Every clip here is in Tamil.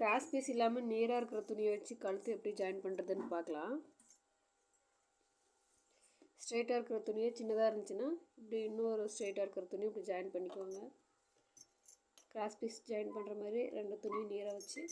கிராஸ் பீஸ் இல்லாமல் நேராக இருக்கிற துணியை வச்சு கழுத்து எப்படி ஜாயின் பண்ணுறதுன்னு பார்க்கலாம். ஸ்ட்ரெயிட்டாக இருக்கிற துணியை சின்னதாக இருந்துச்சுன்னா இப்படி இன்னொரு ஸ்ட்ரெயிட்டாக இருக்கிற துணி இப்படி ஜாயின் பண்ணிக்கோங்க. கிராஸ் பீஸ் ஜாயின் பண்ணுற மாதிரி ரெண்டு துணியும் நேராக வச்சு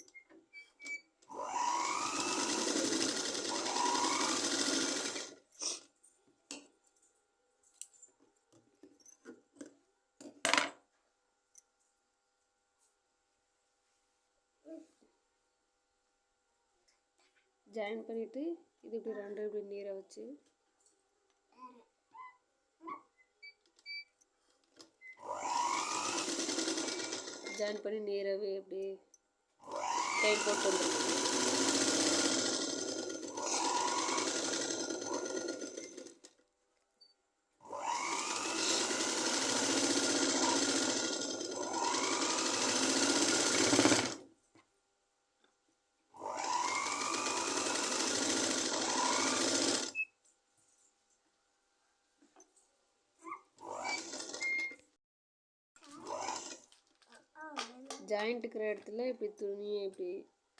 ஜாயின் பண்ணிவிட்டு இது இப்படி ரெண்டு இப்படி நீரை வச்சு. ஜாயின் பண்ணி நீரவே இப்படி கை போட்டு ஜாயிண்ட் இருக்கிற இடத்துல இப்படி துணியை இப்படி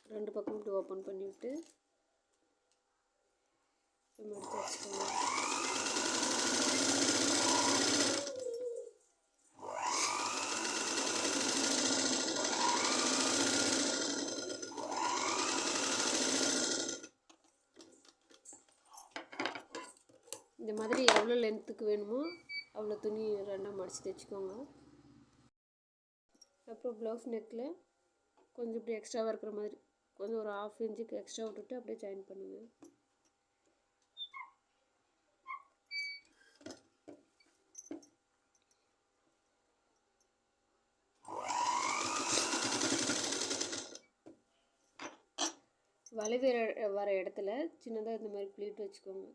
ரெண்டு பக்கம் இப்படி ஓப்பன் பண்ணிவிட்டு இப்படி மடித்து வச்சுக்கோங்க இந்த மாதிரி எவ்வளோ லென்த்துக்கு வேணுமோ அவ்வளோ துணி ரெண்டாக மடித்து தைச்சிக்கோங்க. அப்புறம் ப்ளவுஸ் நெக்கில் கொஞ்சம் இப்படி எக்ஸ்ட்ராவாக இருக்கிற மாதிரி. கொஞ்சம் ஒரு ஆஃப் இன்ச்சுக்கு எக்ஸ்ட்ரா விட்டுட்டு அப்படியே ஜாயின் பண்ணுங்கள் வளைவு வர இடத்துல சின்னதாக இந்த மாதிரி ப்ளீட் வச்சுக்கோங்க.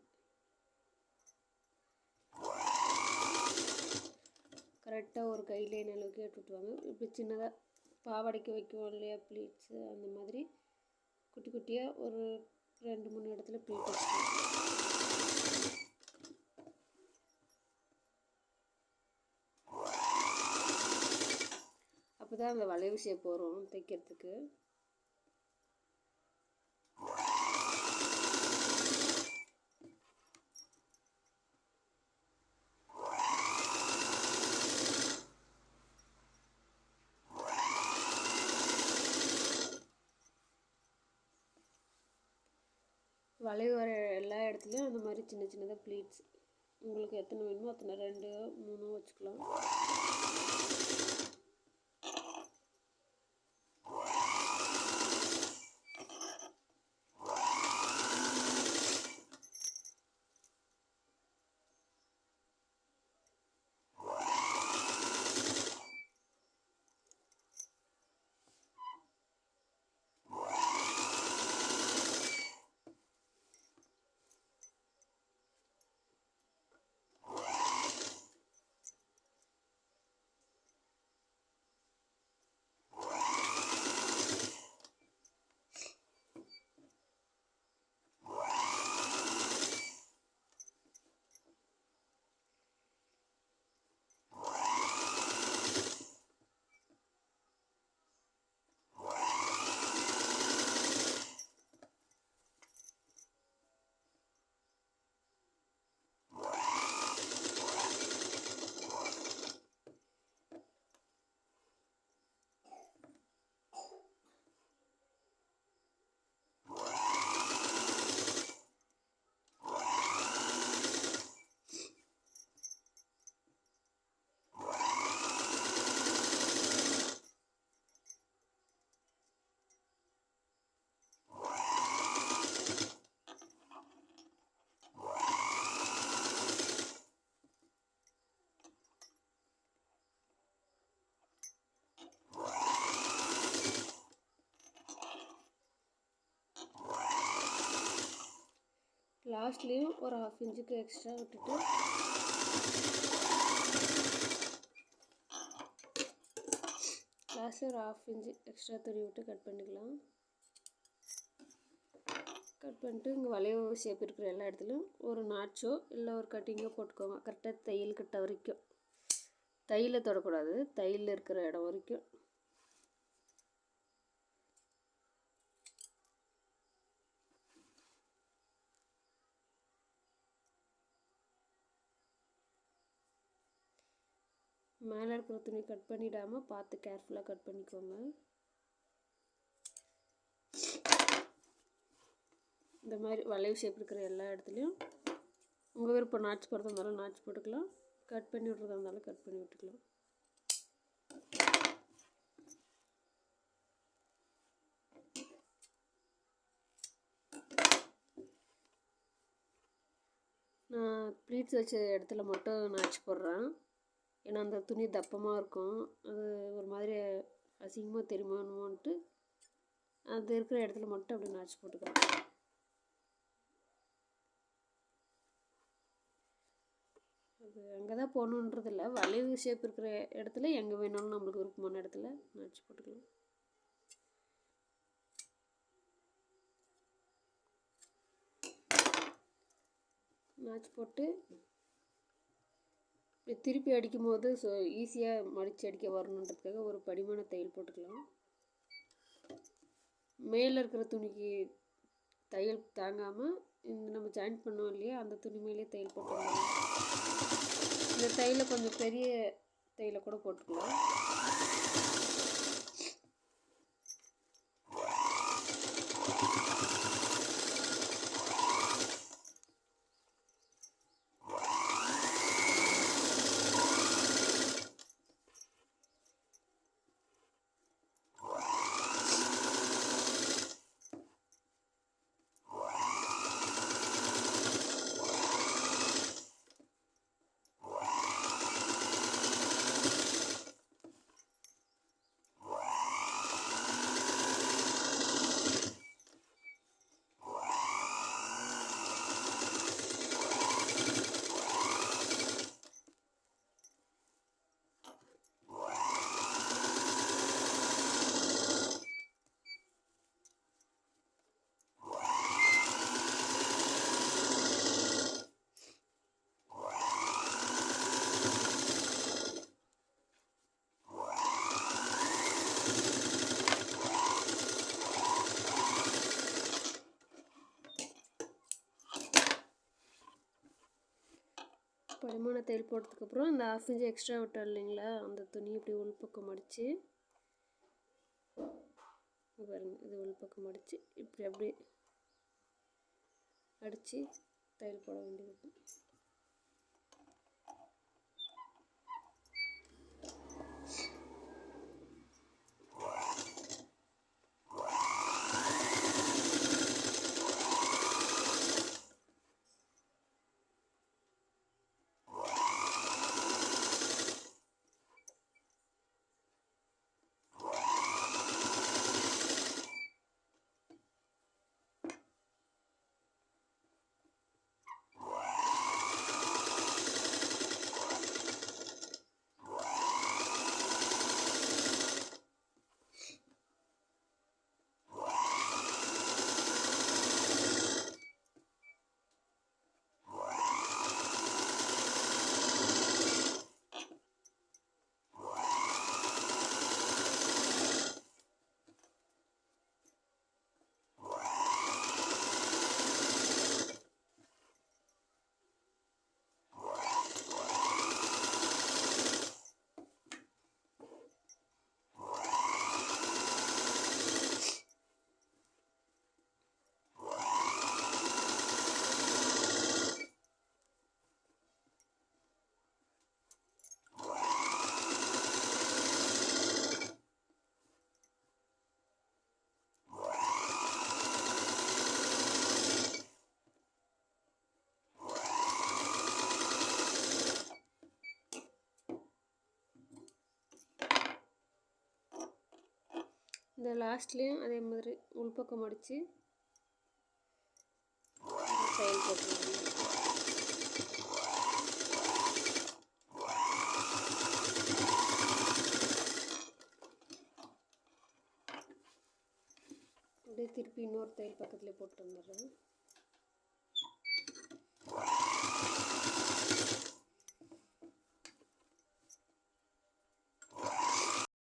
கரெக்டாக ஒரு கைட்லைன் அளவுக்கு எடுத்துட்டு இப்படி சின்னதாக பாவாடைக்கு வைக்கும் இல்லையா ப்ளீட்ஸு அந்த மாதிரி. குட்டி குட்டியாக ஒரு ரெண்டு மூணு இடத்துல ப்ளீட் வச்சுக்கோங்க அப்போ தான் அந்த வளைவு ஷேப் வரும் தைக்கிறதுக்கு. வளைவு வர எல்லா இடத்துலையும் அந்த மாதிரி சின்ன சின்னதாக ப்ளீட்ஸ் உங்களுக்கு எத்தனை வேணுமோ அத்தனை ரெண்டு மூணு வச்சுக்கலாம். லாஸ்ட்லேயும் ஒரு ஹாஃப் இன்ச்சுக்கு எக்ஸ்ட்ரா விட்டுட்டு. லாஸ்ட்டில் ஒரு ஹாஃப் இன்ச்சு எக்ஸ்ட்ரா துணி விட்டு கட் பண்ணிக்கலாம். கட் பண்ணிட்டு இங்கே வளைவு ஷேப் இருக்கிற எல்லா இடத்துலையும் ஒரு நாச்சோ இல்லை ஒரு கட்டிங்கோ போட்டுக்கோங்க. கரெக்டாக தையல் கிட்ட வரைக்கும். தையலை தொடக்கூடாது. தையில் இருக்கிற இடம் வரைக்கும். மேலே இருக்கிற துணி கட் பண்ணிடாமல் பார்த்து கேர்ஃபுல்லாக கட் பண்ணிக்கோங்க. இந்த மாதிரி வளைவு ஷேப் இருக்கிற எல்லா இடத்துலையும் உங்கள் விருப்பம் நாச்சு போடுறதா இருந்தாலும் நாச்சு போட்டுக்கலாம். கட் பண்ணி விட்றதா இருந்தாலும் கட் பண்ணி விட்டுக்கலாம். நான் ப்ளீட்ஸ் வச்ச இடத்துல மட்டும் நாச்சு போடுறேன். ஏன்னா அந்த துணி தப்பமாக இருக்கும். அது ஒரு மாதிரி அசிங்கமாக தெரியுமான்னுட்டு அது இருக்கிற இடத்துல மட்டும் அப்படி நாச்சு போட்டுக்கலாம். அது அங்கே தான் போகணுன்றதில்ல. வளைவு ஷேப் இருக்கிற இடத்துல எங்கே வேணாலும் நம்மளுக்கு விருப்பமான இடத்துல நாச்சு போட்டுக்கலாம். நாச்சு போட்டு இப்படி திருப்பி அடிக்கும் போது ஸோ ஈஸியாக மடித்து அடிக்க வரணுன்றதுக்காக ஒரு படிமான தையல் போட்டுக்கலாம். மேலே இருக்கிற துணிக்கு தையல் தாங்காமல் இந்த நம்ம ஜாயின் பண்ணோம் இல்லையா அந்த துணி மேலே தையல் போட்டுக்கலாம். இந்த தையலை கொஞ்சம் பெரிய தையலை கூட போட்டுக்கலாம். படிமான தையல் போட்டதுக்கப்புறம் அந்த ஆஃப் இன்ச்சு எக்ஸ்ட்ரா விட்டோம் இல்லைங்களா? அந்த துணி இப்படி உள்பக்கம் மடித்து பாருங்க இது உள்பக்கம் மடித்து இப்படி அப்படி அடித்து தையல் போட வேண்டியது இந்த லாஸ்ட்லேயும் அதே மாதிரி உள்பக்கம் அடித்து சைல் போட்டு அப்படியே திருப்பி இன்னொரு தையல் பக்கத்துலேயே போட்டு வந்துடுறேன்.